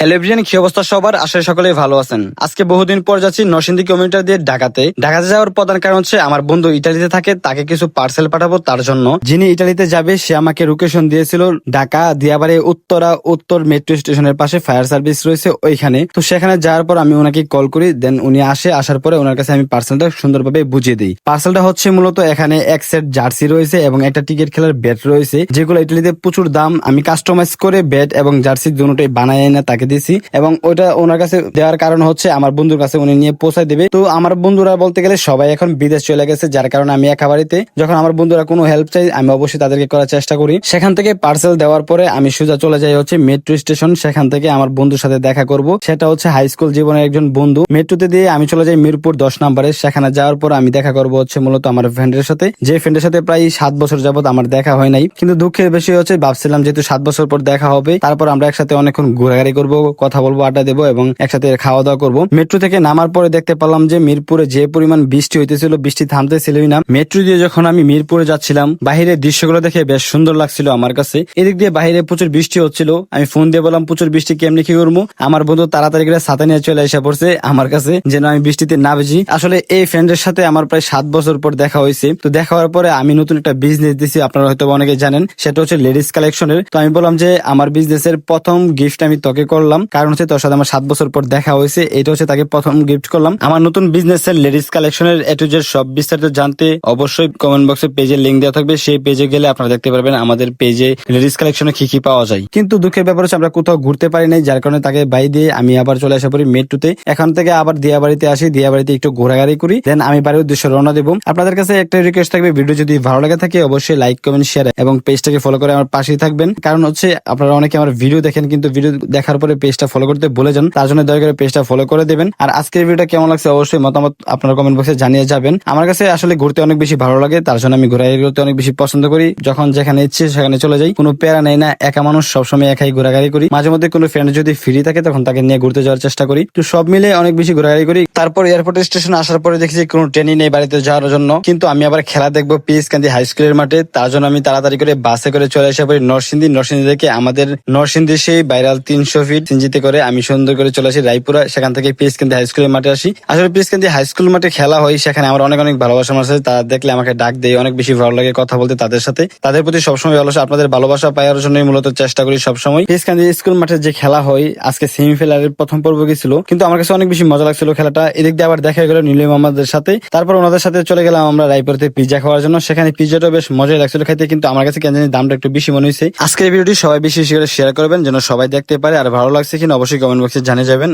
Hello everyone কি অবস্থা সবার? আশা সকলেই ভালো আছেন। আজকে বহুদিন পর যাচ্ছি নরসিংদী কিলোমিটার দিয়ে ঢাকাতে। ঢাকাতে যাওয়ার প্রধান কারণ হচ্ছে আমার বন্ধু ইটালিতে থাকে, তাকে কিছু পার্সেল পাঠাবো তার জন্য। যিনি ইটালিতে যাবে, সে আমাকে লোকেশন দিয়েছিল ঢাকা, দিয়াবাড়ি, উত্তরা, উত্তর মেট্রো স্টেশনের পাশে ফায়ার সার্ভিস রয়েছে ওইখানে। তো সেখানে যাওয়ার পর আমি ওনাকে কল করি দেন উনি আসে, আসার পরে ওনার কাছে আমি পার্সেলটা সুন্দরভাবে বুঝিয়ে দিই। পার্সেলটা হচ্ছে মূলত এখানে এক সেট জার্সি রয়েছে এবং একটা টিকিট খেলার ব্যাট রয়েছে, যেগুলো ইটালিতে প্রচুর দাম। আমি কাস্টমাইজ করে ব্যাট এবং জার্সি দুটোই বানাই এনে তাকে দিছি এবং ওটা ওনার কাছে দেওয়ার কারণ হচ্ছে আমার বন্ধুর কাছে উনি নিয়ে পৌঁছায় দেবে। তো আমার বন্ধুরা বলতে গেলে সবাই এখন বিদেশ চলে গেছে, যার কারণে আমি একা বাড়িতে যখন আমার বন্ধুরা কোনো হেল্প চাই আমি অবশ্যই তাদেরকে করার চেষ্টা করি। সেখান থেকে পার্সেল দেওয়ার পরে আমি সোজা চলে যাই হচ্ছে মেট্রো স্টেশন সেখান থেকে আমার বন্ধুর সাথে দেখা করব। সেটা হচ্ছে হাই স্কুল জীবনের একজন বন্ধু। মেট্রোতে দিয়ে আমি চলে যাই মিরপুর দশ নম্বরে। সেখানে যাওয়ার পর আমি দেখা করব হচ্ছে মূলত আমার ফ্রেন্ডের সাথে। যে ফ্রেন্ডের সাথে প্রায় সাত বছর যাবত আমার দেখা হয় নাই। কিন্তু দুঃখের বেশি হচ্ছে, ভাবছিলাম যেহেতু সাত বছর পর দেখা হবে, তারপর আমরা একসাথে অনেকক্ষণ ঘোরাঘুরি করব। কথা বলব, আড্ডা দেবো এবং একসাথে খাওয়া দাওয়া করব। মেট্রো থেকে নামার পরে দেখতে পেলাম যে মিরপুরে যে পরিমাণ বৃষ্টি হইতেছিল, বৃষ্টি থামতেছিলই না। মেট্রো দিয়ে যখন আমি মিরপুরে যাচ্ছিলাম, বাহিরের দৃশ্যগুলো দেখে বেশ সুন্দর লাগছিল আমার কাছে। এদিক দিয়ে বাইরে প্রচুর বৃষ্টি হচ্ছিল। আমি ফোন দিয়ে বললাম, প্রচুর বৃষ্টি কেমনি কি করব? আমার বন্ধু তাড়াতাড়ি করে ছাতা নিয়ে চলে এসে পড়ছে আমার কাছে, যেন আমি বৃষ্টিতে না বেজি আসলে এই ফ্রেন্ডের সাথে আমার প্রায় সাত বছর পর দেখা হয়েছে। তো দেখা হওয়ার পরে আমি নতুন একটা বিজনেস দিছি, আপনারা হয়তো অনেকে জানেন, সেটা হচ্ছে লেডিস কালেকশনের তো আমি বললাম যে, আমার বিজনেসের প্রথম গিফট আমি তোকে করলাম। কারণ হচ্ছে তোর সাথে আমার সাত বছর পর দেখা হয়েছে। এটা হচ্ছে তাকে প্রথম গিফট করলাম। আমার নতুন বিজনেস এর লেডিস কালেকশনের এ টু সব বিস্তারিত জানতে অবশ্যই কমেন্ট বক্সে পেজের লিঙ্ক দেওয়া থাকবে। সেই পেজে গেলে আপনারা দেখতে পারবেন আমাদের পেজে লেডিস কালেকশনে কি কি পাওয়া যায়। কিন্তু দুঃখের ব্যাপার হচ্ছে আমরা কোথাও ঘুরতে পারি নাই, যার কারণে তাকে বাই দিয়ে আমি আবার চলে আসা পড়ি মেট্রোতে। এখান থেকে আবার দিয়াবাড়িতে আসি দিয়া বাড়িতে একটু ঘোরাঘুরি করি। দেন আমি বাড়ির উদ্দেশ্যে রওনা দেবো। আপনাদের কাছে একটা রিকোয়েস্ট থাকবে ভিডিও যদি ভালো লাগে থাকে অবশ্যই লাইক কমেন্ট শেয়ার এবং পেজটাকে ফলো করে আমার পাশেই থাকবেন। কারণ হচ্ছে আপনারা অনেকে আমার ভিডিও দেখেন, কিন্তু ভিডিও দেখার পরে পেজটা ফলো করতে ভুলে যান, তার জন্য দয়া করে পেজটা ফলো করে দেবেন। আর আজকের ভিডিওটা কেমন লাগছে অবশ্যই মতামত আপনার কমেন্ট বক্সে জানিয়ে যাবেন। আমার কাছে আসলে ঘুরতে অনেক বেশি ভালো লাগে, তার জন্য আমি ঘোরাঘুরি করতে অনেক বেশি পছন্দ করি। যখন যেখানে ইচ্ছে সেখানে চলে যাই। কোনো প্যারা নেই না, একা মানুষ সবসময় একাই ঘোরাঘুরি করি। মাঝে মধ্যে কোনো ফ্রেন্ড যদি ফ্রি থাকে, তখন তাকে নিয়ে ঘুরতে যাওয়ার চেষ্টা করি। তো সব মিলে অনেক বেশি ঘোরাঘুরি করি। তারপর এয়ারপোর্ট স্টেশন আসার পরে দেখছি কোনো ট্রেনই নেই বাড়িতে যাওয়ার জন্য। কিন্তু আমি আবার খেলা দেখব পিএস কান্দি হাই স্কুলের মাঠে। তার জন্য আমি তাড়াতাড়ি করে বাসে করে চলে এসে পড়ি নরসিংদী। নরসিংদী থেকে আমাদের নরসিংদী সেই বাইরাল তিনশো ফিট সিঞ্জিতে করে আমি সুন্দর করে চলে আসি রায়পুরা, সেখান থেকে পিএস কান্দি হাই স্কুলের মাঠে আসি। আসলে পিএস কান্দি হাই স্কুল মাঠে খেলা হয়, সেখানে আমার অনেক অনেক ভালোবাসা মানুষ আছে। তারা দেখলে আমাকে ডাক দেয়, অনেক বেশি ভালো লাগে কথা বলতে তাদের সাথে। তাদের প্রতি সবসময় ভালোবাসা, আপনাদের ভালোবাসা পাওয়ার জন্যই মূলত চেষ্টা করি সবসময়। পিএস কান্দি স্কুল মাঠে যে খেলা হয়, আজকে সেমিফাইনালের প্রথম পর্ব গেছিল। কিন্তু আমার কাছে অনেক বেশি মজা লাগছিল খেলাটা। এদিক দিয়ে আবার দেখা গেল নীলিম আমাদের সাথে। তারপর ওনাদের সাথে চলে গেলাম আমরা রায়পুরতে পিজ্জা খাওয়ার জন্য। সেখানে পিজ্জাটা বেশ মজাই লাগছিল খাইতে কিন্তু আমার কাছে কেন জানি দামটা একটু বেশি মনে হয়েছে। আজকের ভিডিওটি সবাই বেশি করে শেয়ার করবেন, যেন সবাই দেখতে পারে আর ভালো লাগছে কিনা অবশ্যই কমেন্ট বক্সে জানিয়ে যাবেন।